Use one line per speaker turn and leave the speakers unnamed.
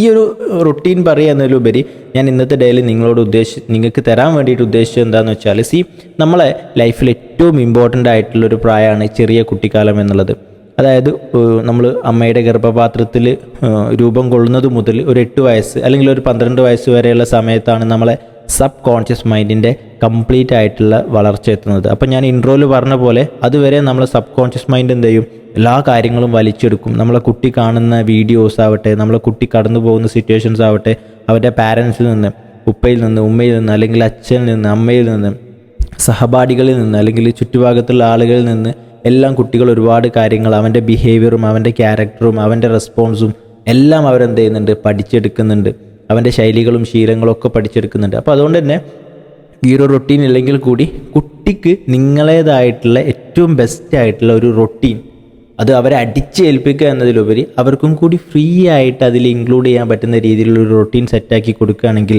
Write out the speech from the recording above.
ഈ ഒരു റൊട്ടീൻ പറയുക എന്നതിലുപരി ഞാൻ ഇന്നത്തെ ഡേയിൽ നിങ്ങളോട് ഉദ്ദേശി നിങ്ങൾക്ക് തരാൻ വേണ്ടിയിട്ട് ഉദ്ദേശിച്ചത് എന്താണെന്ന് വെച്ചാൽ സി നമ്മളെ ലൈഫിൽ ഏറ്റവും ഇമ്പോർട്ടന്റ് ആയിട്ടുള്ളൊരു പ്രായമാണ് ചെറിയ കുട്ടിക്കാലം എന്നുള്ളത്. അതായത് നമ്മൾ അമ്മയുടെ ഗർഭപാത്രത്തിൽ രൂപം കൊള്ളുന്നത് മുതൽ ഒരു എട്ട് വയസ്സ് അല്ലെങ്കിൽ ഒരു പന്ത്രണ്ട് വയസ്സ് വരെയുള്ള സമയത്താണ് നമ്മളെ സബ് കോൺഷ്യസ് മൈൻഡിന്റെ കംപ്ലീറ്റ് ആയിട്ടുള്ള വളർച്ച എത്തുന്നത്. അപ്പോൾ ഞാൻ ഇൻട്രോയിൽ പറഞ്ഞ പോലെ അതുവരെ നമ്മൾ സബ് കോൺഷ്യസ് മൈൻഡ് എന്ത് ചെയ്യും? എല്ലാ കാര്യങ്ങളും വലിച്ചെടുക്കും. നമ്മളെ കുട്ടി കാണുന്ന വീഡിയോസ് ആവട്ടെ നമ്മളെ കുട്ടി കടന്നു പോകുന്ന സിറ്റുവേഷൻസ് ആവട്ടെ അവരുടെ പാരൻസിൽ നിന്ന് ഉപ്പയിൽ നിന്ന് ഉമ്മയിൽ നിന്ന് അല്ലെങ്കിൽ അച്ഛനിൽ നിന്ന് അമ്മയിൽ നിന്ന് സഹപാഠികളിൽ നിന്ന് അല്ലെങ്കിൽ ചുറ്റുഭാഗത്തുള്ള ആളുകളിൽ നിന്ന് എല്ലാം കുട്ടികൾ ഒരുപാട് കാര്യങ്ങൾ അവന്റെ ബിഹേവിയറും അവന്റെ ക്യാരക്ടറും അവന്റെ റെസ്പോൺസും എല്ലാം അവരെന്ത് ചെയ്യുന്നുണ്ട്? പഠിച്ചെടുക്കുന്നുണ്ട്. അവന്റെ ശൈലികളും ശീലങ്ങളും ഒക്കെ പഠിച്ചെടുക്കുന്നുണ്ട്. അപ്പോൾ അതുകൊണ്ട് തന്നെ ഈ ഒരു റൊട്ടീൻ ഇല്ലെങ്കിൽ കൂടി കുട്ടിക്ക് നിങ്ങളേതായിട്ടുള്ള ഏറ്റവും ബെസ്റ്റ് ആയിട്ടുള്ള ഒരു റൊട്ടീൻ അത് അവരെ അടിച്ചേൽപ്പിക്കുക എന്നതിലുപരി അവർക്കും കൂടി ഫ്രീ ആയിട്ട് അതിൽ ഇൻക്ലൂഡ് ചെയ്യാൻ പറ്റുന്ന രീതിയിലുള്ള ഒരു റൊട്ടീൻ സെറ്റാക്കി കൊടുക്കുകയാണെങ്കിൽ